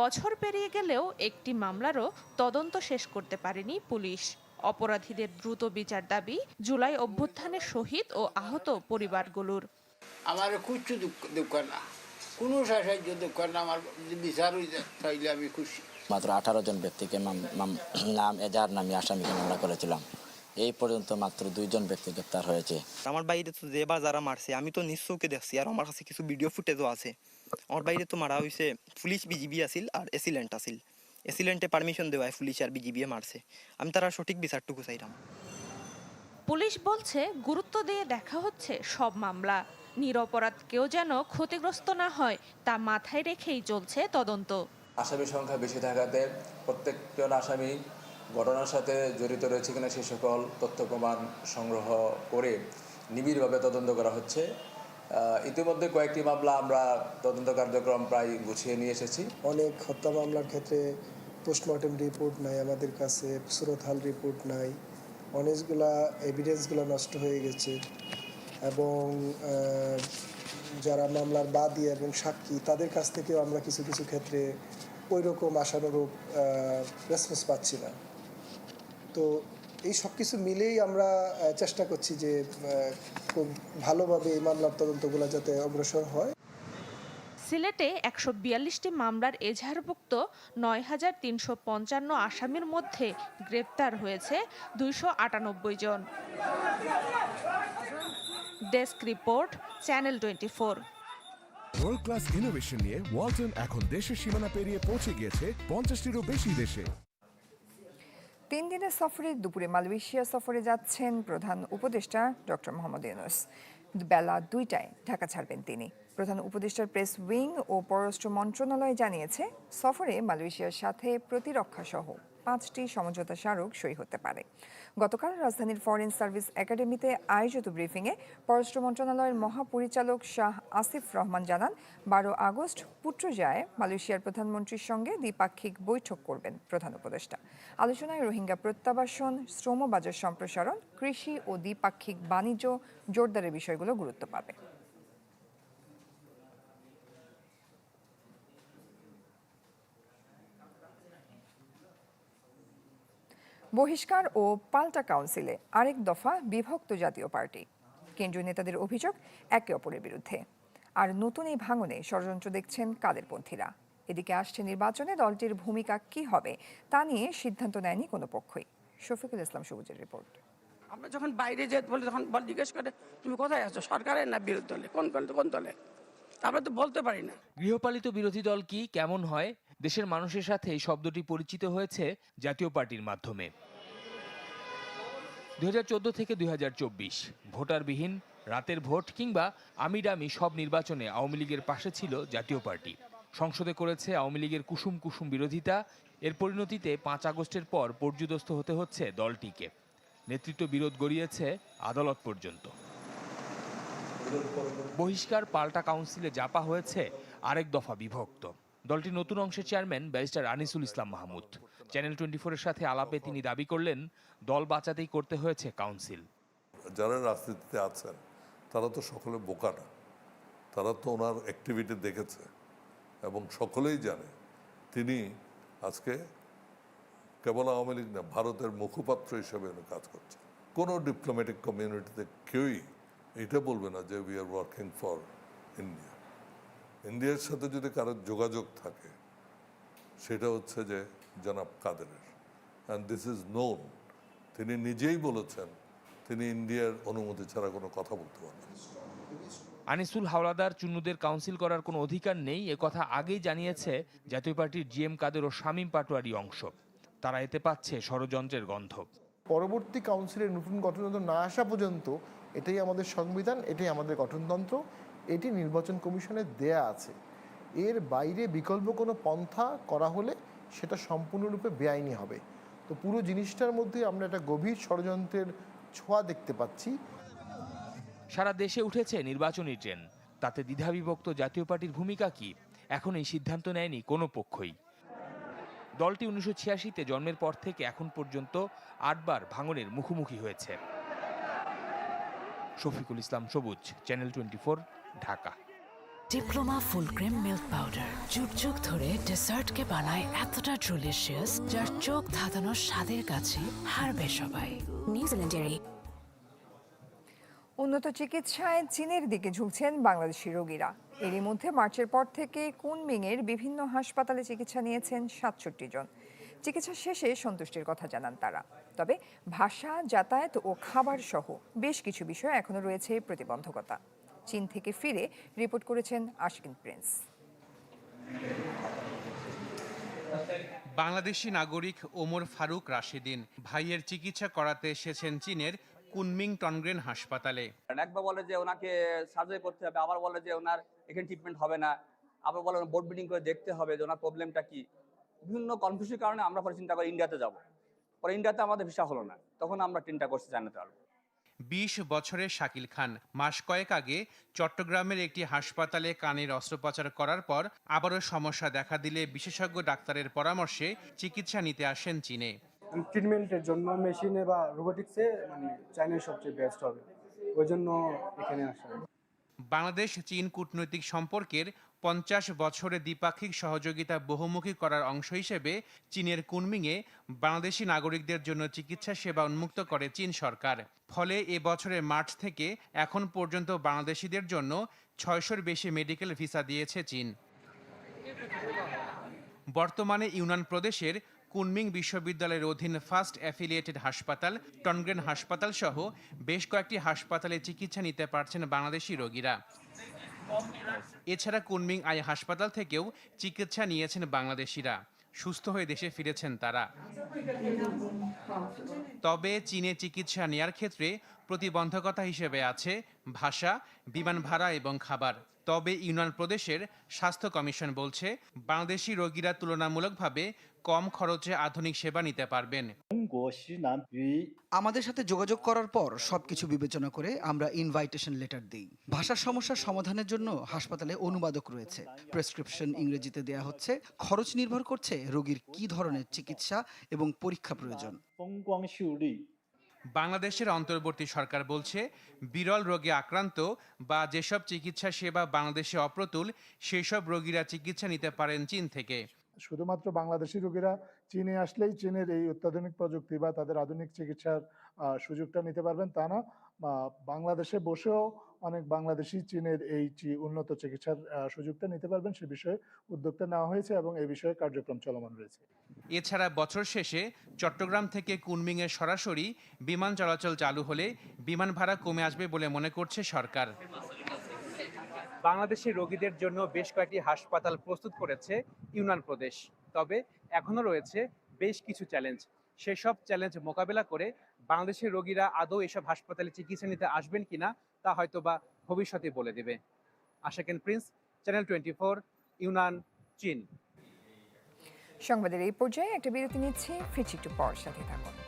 বছর পেরিয়ে গেলেও একটি মামলারও তদন্ত শেষ করতে পারেনি পুলিশ। অপরাধীদের দ্রুত বিচার দাবি জুলাই অভ্যুত্থানের শহীদ ও আহত পরিবারগুলোর। আমার কিচ্ছু দুঃখ না। কোনো সাহায্য দুঃখ না আমার বিচার হয়ে যায় তাইলে আমি খুশি। মাত্র আঠারো জন ব্যক্তিকে নাম এজাহার নামে আসামিকে মামলা করেছিলাম। এই পর্যন্ত মাত্র দুইজন ব্যক্তি গ্রেপ্তার হয়েছে। আমার বাইরে তো যেবার যারা মারছে আমি তো নিশ্চয়কে দেখছি আর আমার কাছে কিছু ভিডিও ফুটেজও আছে। আমার বাইরে তো মারা হয়েছে পুলিশ বিজিবি আছিল আর এসিলেন্ট আছিল। এসিলেন্টে পারমিশন দেওয়ায় পুলিশ আর বিজিবি মারছে। আমি তারা সঠিক বিচারটুকু চাইলাম। পুলিশ বলছে গুরুত্ব দিয়ে দেখা হচ্ছে সব মামলা। নিরপরাধ কেউ যেন ক্ষতিগ্রস্ত না হয় তা মাথায় রেখেই চলছে তদন্ত। আসামি সংখ্যা বেশি থাকাতে প্রত্যেকজন আসামি ঘটনার সাথে জড়িত রয়েছে কিনা সে সকল তথ্য প্রমাণ সংগ্রহ করে নিবিড়ভাবে তদন্ত করা হচ্ছে। ইতিমধ্যে কয়েকটি মামলা আমরা তদন্ত কার্যক্রম প্রায় গুছিয়ে নিয়ে এসেছি। অনেক হত্যা মামলার ক্ষেত্রে পোস্টমর্টেম রিপোর্ট নাই, আমাদের কাছে সুরতহাল রিপোর্ট নাই, অনেকগুলা এভিডেন্সগুলো নষ্ট হয়ে গেছে। এবং যারা মামলার বাদী এবং সাক্ষী, তাদের কাছ থেকেও আমরা কিছু কিছু ক্ষেত্রে ওই রকম আশানুরূপ রেসপন্স পাচ্ছি না। তো এই সব কিছু মিলেই আমরা চেষ্টা করছি যে খুব ভালোভাবে এই মামলার তদন্তগুলো যাতে অগ্রসর হয়। সিলেটে একশো বিয়াল্লিশটি মামলার এজাহারভুক্ত নয় হাজার তিনশো পঞ্চান্ন আসামির মধ্যে গ্রেপ্তার হয়েছে দুইশো আটানব্বই জন। Desk report channel twenty four world class innovation নিয়ে ওয়ালটন এখন দেশের সীমানা পেরিয়ে পৌঁছে গিয়েছে পঞ্চাশটিরও বেশি দেশে। তিন দিনের সফরে দুপুরে মালয়েশিয়া সফরে যাচ্ছেন প্রধান উপদেষ্টা ডক্টর মোহাম্মদ ইউনুস। বেলা দুইটায় ঢাকা ছাড়বেন তিনি। প্রধান উপদেষ্টার প্রেস উইং ও পররাষ্ট্র মন্ত্রণালয় জানিয়েছে, সফরে মালয়েশিয়ার সাথে প্রতিরক্ষা সহ পাঁচটি সমঝোতা স্মারক সই হতে পারে। গতকাল রাজধানীর ফরেন সার্ভিস একাডেমিতে আয়োজিত ব্রিফিংয়ে পররাষ্ট্র মন্ত্রণালয়ের মহাপরিচালক শাহ আসিফ রহমান জানান, বারো আগস্ট পুত্রজায় মালয়েশিয়ার প্রধানমন্ত্রীর সঙ্গে দ্বিপাক্ষিক বৈঠক করবেন প্রধান উপদেষ্টা। আলোচনায় রোহিঙ্গা প্রত্যাবাসন শ্রম বাজার সম্প্রসারণ, কৃষি ও দ্বিপাক্ষিক বাণিজ্য জোরদারের বিষয়গুলো গুরুত্ব পাবে। বহিষ্কার ও পাল্টা কাউন্সিলে আরেক দফা বিভক্ত জাতীয় পার্টি। কেন্দ্রীয় নেতাদের অভিযোগ একে অপরের বিরুদ্ধে। আর নতুন এই ভাঙনে ষড়যন্ত্র দেখছেন কাদেরপন্থীরা এদিকে আসছে নির্বাচনে দলটির ভূমিকা কি হবে তা নিয়ে সিদ্ধান্ত নেয়নি কোনো পক্ষই। শফিকুল ইসলাম সবুজের রিপোর্ট। আমরা যখন বাইরে যেতে বলি তখন বল জিজ্ঞেস করে তুমি কোথায় আছো সরকারের না বিরোধী দলে? কোন কোন কোন দলে? আমরা তো বলতে পারি না। গৃহপালিত বিরোধী দল কি কেমন হয়? দেশের মানুষের সাথে এই শব্দটি পরিচিত হয়েছে জাতীয় পার্টির মাধ্যমে। দুই হাজার চোদ্দ থেকে দুই হাজার চব্বিশ, ভোটারবিহীন, রাতের ভোট কিংবা আমিডামি সব নির্বাচনে আওয়ামী লীগের পাশে ছিল জাতীয় পার্টি। সংসদে করেছে আওয়ামী লীগের কুসুম কুসুম বিরোধিতা। এর পরিণতিতে পাঁচ আগস্টের পর পর্যুদস্ত হতে হচ্ছে দলটিকে। নেতৃত্ব বিরোধ গড়িয়েছে আদালত পর্যন্ত। বহিষ্কার পাল্টা কাউন্সিলে জাপা হয়েছে আরেক দফা বিভক্ত। দলটির নতুন অংশের chairman barrister Anisul Islam Mahmud. Channel twenty ফোরের সাথে আলাপে তিনি দাবি করলেন, দল বাঁচাতেই করতে হয়েছে কাউন্সিল। যারা রাজনীতিতে আছেন, তারা তো সকলে বোকা না। তারা তো ওনার অ্যাক্টিভিটি দেখেছে এবং সকলেই জানে, তিনি আজকে কেবল আওয়ামী লীগ না, ভারতের মুখপাত্র হিসেবে উনি কাজ করছেন। কোনো ডিপ্লোম্যাটিক কমিউনিটিতে কেউই এটা বলবে না যে we are working for India ইন্ডিয়ার সাথে যদি কারোর যোগাযোগ থাকে সেটা হচ্ছে যে জনাব কাদেরের। অ্যান্ড দিস ইজ নোন তিনি নিজেই বলেছেন তিনি ইন্ডিয়ার অনুমতি ছাড়া কোনো কথা বলতে পারবেন আনিসুল হাওলাদার চুন্নুদের কাউন্সিল করার কোনো অধিকার নেই এ কথা আগেই জানিয়েছে জাতীয় পার্টির জিএম কাদের ও শামীম পাটোয়ারি অংশ। তারা এতে পাচ্ছে ষড়যন্ত্রের গন্ধ। পরবর্তী কাউন্সিলের নতুন গঠনতন্ত্র না আসা পর্যন্ত এটাই আমাদের সংবিধান এটাই আমাদের গঠনতন্ত্র। এটি নির্বাচন কমিশনের দেয়া আছে। এর বাইরে বিকল্প কোনো পন্থা করা হলে সেটা সম্পূর্ণরূপে বেআইনি হবে। তো পুরো জিনিসটার মধ্যে আমরা একটা গভীর ষড়যন্ত্রের ছোঁয়া দেখতে পাচ্ছি। সারা দেশে উঠেছে নির্বাচনী ট্রেন। তাতে দ্বিধাবিভক্ত জাতীয় পার্টির ভূমিকা কি? এখন এই সিদ্ধান্ত নেয়নি কোনো পক্ষই। দলটি উনিশশো ছিয়াশিতে জন্মের পর থেকে এখন পর্যন্ত আটবার ভাঙনের মুখোমুখি হয়েছে। Shafiqul Islam Sabuj, channel twenty Dhaka. Diploma full cream milk powder যুগ যুগ ধরে ডেসার্টকে বানায় এতটা ডেলিশিয়াস যার চোখ ধাঁধানোর স্বাদের কাছে হারবে সবাই। নিউজিল্যান্ডের এই উন্নত চিকিৎসায় চীনের দিকে ঝুঁকছেন বাংলাদেশি রোগীরা। এরই মধ্যে মার্চের পর থেকে কুনমিংয়ের বিভিন্ন হাসপাতালে চিকিৎসা নিয়েছেন সাতষট্টি জন। চিকিৎসা শেষে সন্তুষ্টির কথা জানান তারা। তবে ভাষা যাতায়াত ও খাবার সহ বেশ কিছু বিষয় এখনও রয়েছে প্রতিবন্ধকতা। চীন থেকে ফিরে রিপোর্ট করেছেন আশকিন প্রিন্স। বাংলাদেশি নাগরিক ওমর ফারুক রাশিদিন ভাইয়ের চিকিৎসা করাতে এসেছেন চীনের কুনমিং টনগ্রেন হাসপাতালে। একবার বলে যে ওনাকে সার্জারি করতে হবে আবার বলে যে ওনার এখানে ট্রিটমেন্ট হবে না আবার বলে বোর্ড মিটিং করে দেখতে হবে যে ওনার প্রবলেমটা কি। বিভিন্ন কনফিউজের কারণে আমরা পরে চিন্তা করি ইন্ডিয়াতে যাব। পরে ইন্ডিয়াতে আমাদের ভিসা হলো না তখন আমরা চিন্তা করছি জানাতে পারব। বিশ বছরের শাকিল খান। মাস কয়েক আগে চট্টগ্রামের একটি হাসপাতালে কানের অস্ত্রোপচার করার পর আবারও সমস্যা দেখা দিলে বিশেষজ্ঞ ডাক্তারের পরামর্শে চিকিৎসা নিতে আসেন চীনে। ট্রিটমেন্টের জন্য মেশিনে বা রোবোটিক্সে মানে সবচেয়ে বেস্ট হবে। ওই জন্য এখানে আসা। বাংলাদেশ চীন কূটনৈতিক সম্পর্কের পঞ্চাশ বছরে দ্বিপাক্ষিক সহযোগিতা বহুমুখী করার অংশ হিসেবে চীনের কুনমিংয়ে বাংলাদেশি নাগরিকদের জন্য চিকিৎসা সেবা উন্মুক্ত করে চীন সরকার। ফলে এ বছরের মার্চ থেকে এখন পর্যন্ত বাংলাদেশিদের জন্য ছয়শোর বেশি মেডিকেল ভিসা দিয়েছে চীন। বর্তমানে ইউনান প্রদেশের কুনমিং বিশ্ববিদ্যালয়ের অধীন ফার্স্ট অ্যাফিলিয়েটেড হাসপাতাল, টনগ্রেন হাসপাতাল সহ বেশ কয়েকটি হাসপাতালে চিকিৎসা নিতে পারছেন বাংলাদেশি রোগীরা। এছাড়া কুনমিং আই হাসপাতাল থেকেও চিকিৎসা নিয়েছেন বাংলাদেশিরা। সুস্থ হয়ে দেশে ফিরেছেন তারা। তবে চীনে চিকিৎসা নেয়ার ক্ষেত্রে প্রতিবন্ধকতা হিসেবে আছে ভাষা বিমান ভাড়া এবং খাবার। তবে ইউনান প্রদেশের স্বাস্থ্য কমিশন বলছে, বাংলাদেশি রোগীরা তুলনামূলকভাবে কম খরচে আধুনিক সেবা নিতে পারবেন। আমাদের সাথে যোগাযোগ করার পর সবকিছু বিবেচনা করে আমরা ইনভাইটেশন লেটার দিই। ভাষার সমস্যার সমাধানের জন্য হাসপাতালে অনুবাদক রয়েছে। প্রেসক্রিপশন ইংরেজিতে দেয়া হচ্ছে, খরচ নির্ভর করছে রোগীর কি ধরনের চিকিৎসা এবং পরীক্ষা প্রয়োজন। বাংলাদেশের অন্তর্বর্তী সরকার বলছে, বিরল রোগে আক্রান্ত বা যেসব চিকিৎসা সেবা বাংলাদেশে অপ্রতুল, সেসব রোগীরা চিকিৎসা নিতে পারেন চীন থেকে। শুধুমাত্র বাংলাদেশি রোগীরা চীনে আসলেই চীনের এই অত্যাধুনিক প্রযুক্তি বা তাদের আধুনিক চিকিৎসার সুযোগটা নিতে পারবেন, তা না। বাংলাদেশে বসেও অনেক বাংলাদেশি চীনের এই চি- উন্নত চিকিৎসার আহ, সুযোগটা নিতে পারবেন সে বিষয়ে উদ্যোগটা নেওয়া হয়েছে এবং এই বিষয়ে কার্যক্রম চলমান রয়েছে। এছাড়া বছর শেষে চট্টগ্রাম থেকে কুনমিংয়ে সরাসরি বিমান চলাচল চালু হলে বিমান ভাড়া কমে আসবে বলে মনে করছে সরকার। বাংলাদেশের রোগীদের জন্য বেশ কয়েকটি হাসপাতাল প্রস্তুত করেছে ইউনান প্রদেশ। তবে এখনও রয়েছে বেশ কিছু চ্যালেঞ্জ। সেসব চ্যালেঞ্জ মোকাবেলা করে বাংলাদেশের রোগীরা আদৌ এসব হাসপাতালে চিকিৎসা নিতে আসবেন কিনা তা হয়তো বা ভবিষ্যতে বলে দেবে। আশাকেন Prince channel twenty four Yunnan, চীন। সংবাদের এই পর্যায়ে একটা বিরতি নিচ্ছি, ফিরছি একটু পর সাথে থাকুন।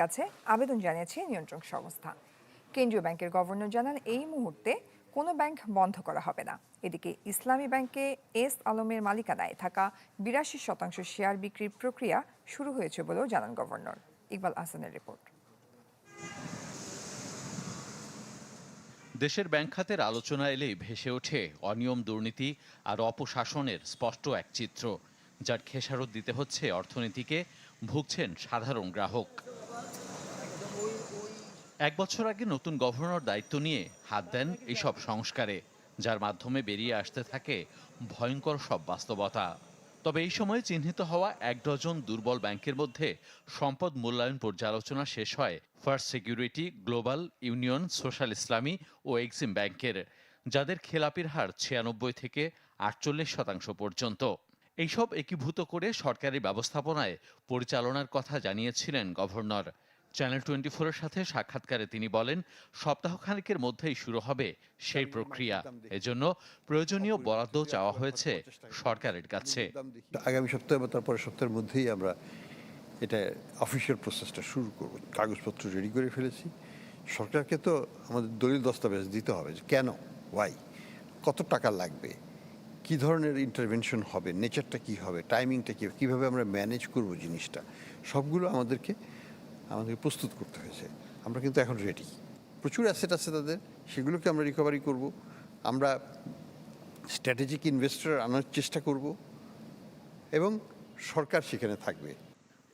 কাছে আবেদন জানিয়েছে নিয়ন্ত্রক সংস্থা। কেন্দ্রীয় ব্যাংকের গভর্নর জানান, এই মুহূর্তে কোনো ব্যাংক বন্ধ করা হবে না। এদিকে ইসলামী ব্যাংকে এস আলমের মালিকানায় থাকা বিরাশি শতাংশ শেয়ার বিক্রির প্রক্রিয়া শুরু হয়েছে বলেও জানান গভর্নর। ইকবাল আহসানের রিপোর্ট। দেশের ব্যাংক খাতের আলোচনা এলেই ভেসে ওঠে অনিয়ম দুর্নীতি আর অপশাসনের স্পষ্ট এক চিত্র, যার খেসারত দিতে হচ্ছে অর্থনীতিকে, ভুগছেন সাধারণ গ্রাহক। এক বছর আগে নতুন গভর্নর দায়িত্ব নিয়ে হাত দেন এইসব সংস্কারে, যার মাধ্যমে বেরিয়ে আসতে থাকে ভয়ঙ্কর সব বাস্তবতা। তবে এই সময় চিহ্নিত হওয়া এক ডজন দুর্বল ব্যাংকের মধ্যে সম্পদ মূল্যায়ন পর্যালোচনা শেষ হয় First Security, Global Union, Social Islami ও এক্সিম ব্যাংকের, যাদের খেলাপির হার ছিয়ানব্বই থেকে আটচল্লিশ শতাংশ পর্যন্ত। এইসব একীভূত করে সরকারি ব্যবস্থাপনায় পরিচালনার কথা জানিয়েছিলেন গভর্নর। চ্যানেল টোয়েন্টি ফোরের সাথে সাক্ষাৎকারে তিনি বলেন সপ্তাহখানেকের মধ্যেই শুরু হবে সেই প্রক্রিয়া। এজন্য প্রয়োজনীয় বরাদ্দ চাওয়া হয়েছে সরকারের কাছে। আগামী সপ্তাহে বা তারপরে সপ্তাহের মধ্যেই আমরা এটা অফিসিয়াল প্রসেসটা শুরু করব। কাগজপত্র রেডি করে ফেলেছি। সরকারকে তো আমাদের দলিল দস্তাবেজ দিতে হবে যে কেন? ওয়াই কত টাকা লাগবে? কি ধরনের ইন্টারভেনশন হবে? নেচারটা কি হবে? টাইমিংটা কী কীভাবে আমরা ম্যানেজ করব জিনিসটা? সবগুলো আমাদেরকে আমাদেরকে প্রস্তুত করতে হয়েছে। আমরা কিন্তু এখন রেডি প্রচুর অ্যাসেট আছে তাদের, সেগুলোকে আমরা রিকভারি করব। আমরা স্ট্র্যাটেজিক ইনভেস্টর আনার চেষ্টা করব এবং সরকার সেখানে থাকবে।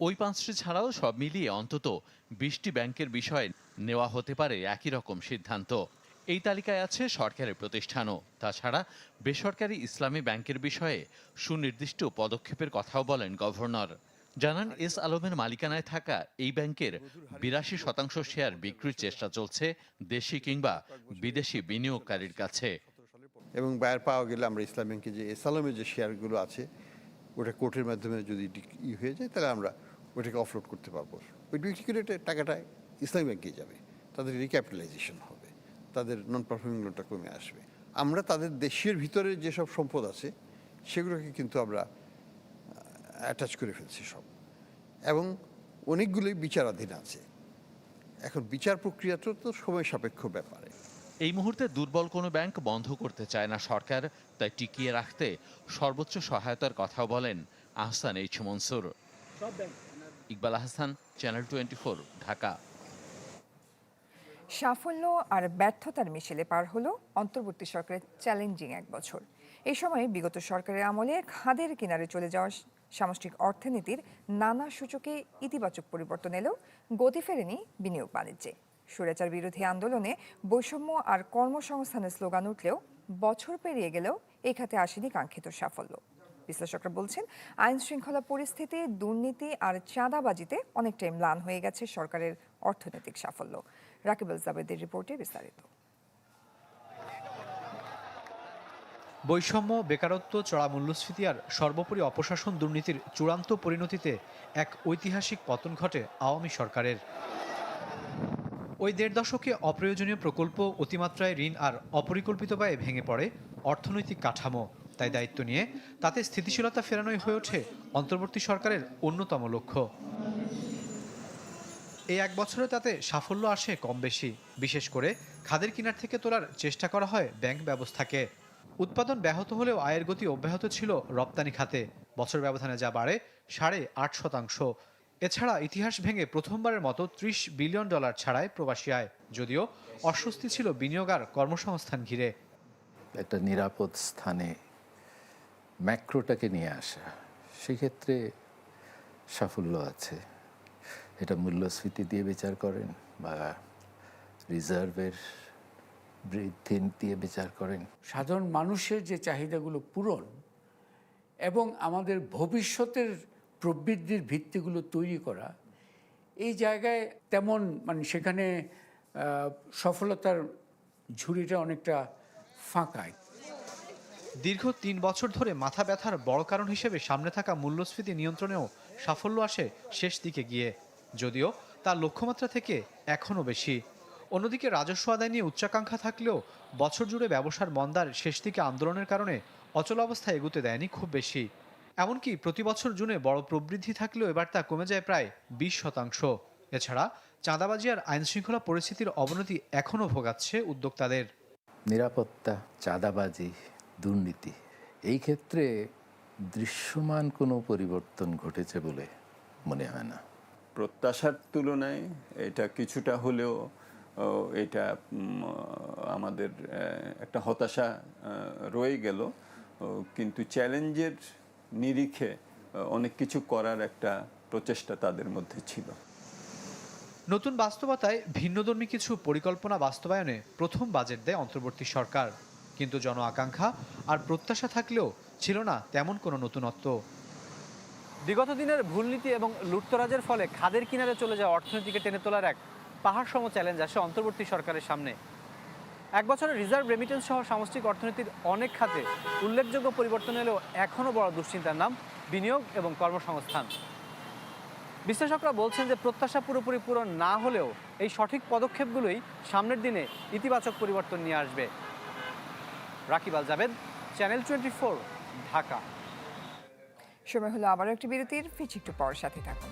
ওই পাঁচটি ছাড়াও সব মিলিয়ে অন্তত বিশটি ব্যাংকের বিষয়ে নেওয়া হতে পারে একই রকম সিদ্ধান্ত। এই তালিকায় আছে সরকারি প্রতিষ্ঠানও। তাছাড়া বেসরকারি ইসলামী ব্যাংকের বিষয়ে সুনির্দিষ্ট পদক্ষেপের কথাও বলেন গভর্নর। জানান এস আলমের মালিকানায় থাকা এই ব্যাংকের বিরাশি শতাংশ শেয়ার বিক্রির চেষ্টা চলছে দেশি কিংবা বিদেশি বিনিয়োগকারীর কাছে। এবং বায়ার পাওয়া গেলে আমরা ইসলাম ব্যাংকে যে এসালামের যে শেয়ারগুলো আছে, ওটা কোর্টের মাধ্যমে যদি ই হয়ে যায়, তাহলে আমরা ওটাকে অফলোড করতে পারব। ওই বিক্রি করে টাকাটা ইসলামী ব্যাংকে যাবে। তাদের রিক্যাপিটালাইজেশন হবে। তাদের নন পারফর্মিং লোনটা কমে আসবে। আমরা তাদের দেশের ভিতরে যেসব সম্পদ আছে, সেগুলোকে কিন্তু আমরা অ্যাটাচ করে ফেলছি সব। এবং অনেকগুলোই বিচারাধীন আছে। এখন বিচার প্রক্রিয়াটা তো সময় সাপেক্ষ ব্যাপারে। এই মুহূর্তে দুর্বল কোনো ব্যাংক বন্ধ করতে চায় না সরকার তাই টিকিয়ে রাখতে সর্বোচ্চ সহায়তার কথাও বলেন Ahsan H Mansur. Iqbal Ahsan channel twenty Dhaka. সাফল্য আর ব্যর্থতার মিশেলে পার হলো অন্তর্বর্তী সরকারের চ্যালেঞ্জিং এক বছর। এই সময়ে বিগত সরকারের আমলে খাদের কিনারে চলে যাওয়া সামষ্টিক অর্থনীতির নানা সূচকে ইতিবাচক পরিবর্তন এলেও গতি ফেরেনি বিনিয়োগ বাণিজ্যে। স্বৈরাচার বিরোধী আন্দোলনে বৈষম্য আর কর্মসংস্থানের স্লোগান উঠলেও বছর পেরিয়ে গেলেও এই খাতে আসেনি কাঙ্ক্ষিত সাফল্য। বিশ্লেষকরা বলছেন আইন শৃঙ্খলা পরিস্থিতি, দুর্নীতি আর চাঁদাবাজিতে অনেকটাই ম্লান হয়ে গেছে সরকারের অর্থনৈতিক সাফল্য। রাকিবুল জাবেদের রিপোর্টে বিস্তারিত। বৈষম্য, বেকারত্ব চড়া মূল্যস্ফীতি আর সর্বোপরি অপশাসন দুর্নীতির চূড়ান্ত পরিণতিতে এক ঐতিহাসিক পতন ঘটে আওয়ামী সরকারের। ওই দেড় দশকে অপ্রয়োজনীয় প্রকল্প, অতিমাত্রায় ঋণ আর অপরিকল্পিত ব্যয়ে ভেঙে পড়ে অর্থনৈতিক কাঠামো। তাই দায়িত্ব নিয়ে তাতে স্থিতিশীলতা ফেরানোই হয়ে ওঠে অন্তর্বর্তী সরকারের অন্যতম লক্ষ্য। এই এক বছরে তাতে সাফল্য আসে কম বেশি বিশেষ করে খাদের কিনার থেকে তোলার চেষ্টা করা হয় ব্যাংক ব্যবস্থাকে। উৎপাদন ব্যাহত হলেও আয়ের গতি অব্যাহত ছিল রপ্তানি খাতে। বছর ব্যবধানে যা বাড়ে, সাড়ে আট শতাংশ। এছাড়া ইতিহাস ভেঙে প্রথমবারের মতো ত্রিশ বিলিয়ন ডলার ছাড়ায় প্রবাসী আয়, যদিও অস্বস্তি ছিল বিনিয়োগ আর কর্মসংস্থান ঘিরে। একটা নিরাপদ স্থানে ম্যাক্রোটাকে নিয়ে আসা, সেক্ষেত্রে সাফল্য আছে। এটা মূল্যস্ফীতি দিয়ে বিচার করেন বা রিজার্ভের বৃদ্ধি দিয়ে বিচার করেন। সাধারণ মানুষের যে চাহিদাগুলো পূরণ এবং আমাদের ভবিষ্যতের প্রবৃদ্ধির ভিত্তিগুলো তৈরি করা এই জায়গায় তেমন মানে সেখানে সফলতার ঝুড়িটা অনেকটা ফাঁকায় দীর্ঘ তিন বছর ধরে মাথা ব্যথার বড় কারণ হিসেবে সামনে থাকা মূল্যস্ফীতি নিয়ন্ত্রণেও সাফল্য আসে শেষ দিকে গিয়ে যদিও তার লক্ষ্যমাত্রা থেকে এখনও বেশি। অন্যদিকে রাজস্ব আদায় নিয়ে উচ্চাকাঙ্ক্ষা থাকলেও বছর জুড়ে ব্যবসার মন্দার শেষ দিকে আন্দোলনের কারণে অচল অবস্থা এগুতে দেয়নি খুব বেশি। এমনকি প্রতি বছর জুনে বড় প্রবৃদ্ধি থাকলেও এবার তা কমে যায় প্রায় বিশ শতাংশ। এছাড়া চাঁদাবাজি আর আইনশৃঙ্খলা পরিস্থিতির অবনতি এখনও ভোগাচ্ছে উদ্যোক্তাদের। নিরাপত্তা চাঁদাবাজি দুর্নীতি এই ক্ষেত্রে দৃশ্যমান কোনো পরিবর্তন ঘটেছে বলে মনে হয় না। প্রত্যাশার তুলনায় এটা কিছুটা হলেও এটা আমাদের একটা হতাশা রয়ে গেল। কিন্তু চ্যালেঞ্জের নিরিখে অনেক কিছু করার একটা প্রচেষ্টা তাদের মধ্যে ছিল। নতুন বাস্তবতায় ভিন্নধর্মী কিছু পরিকল্পনা বাস্তবায়নে প্রথম বাজেট দেয় অন্তর্বর্তী সরকার। কিন্তু জন আকাঙ্ক্ষা আর প্রত্যাশা থাকলেও ছিল না তেমন কোনো নতুনত্ব। বিগত দিনের ভুলনীতি এবং লুটতরাজের ফলে খাদের কিনারে চলে যাওয়া অর্থনীতিকে টেনে তোলার এক পাহাড় সম চ্যালেঞ্জ আসে অন্তর্বর্তী সরকারের সামনে। এক বছরের রিজার্ভ রেমিটেন্স সহ সামষ্টিক অর্থনীতির অনেক খাতে উল্লেখযোগ্য পরিবর্তন এলেও এখনও বড় দুশ্চিন্তার নাম বিনিয়োগ এবং কর্মসংস্থান। বিশ্লেষকরা বলছেন যে প্রত্যাশা পুরোপুরি পূরণ না হলেও এই সঠিক পদক্ষেপগুলোই সামনের দিনে ইতিবাচক পরিবর্তন নিয়ে আসবে। Rakib Al Javed channel twenty Dhaka. সময় হলো আবারও একটি বিরতির ফিচ একটু পর সাথে থাকুন।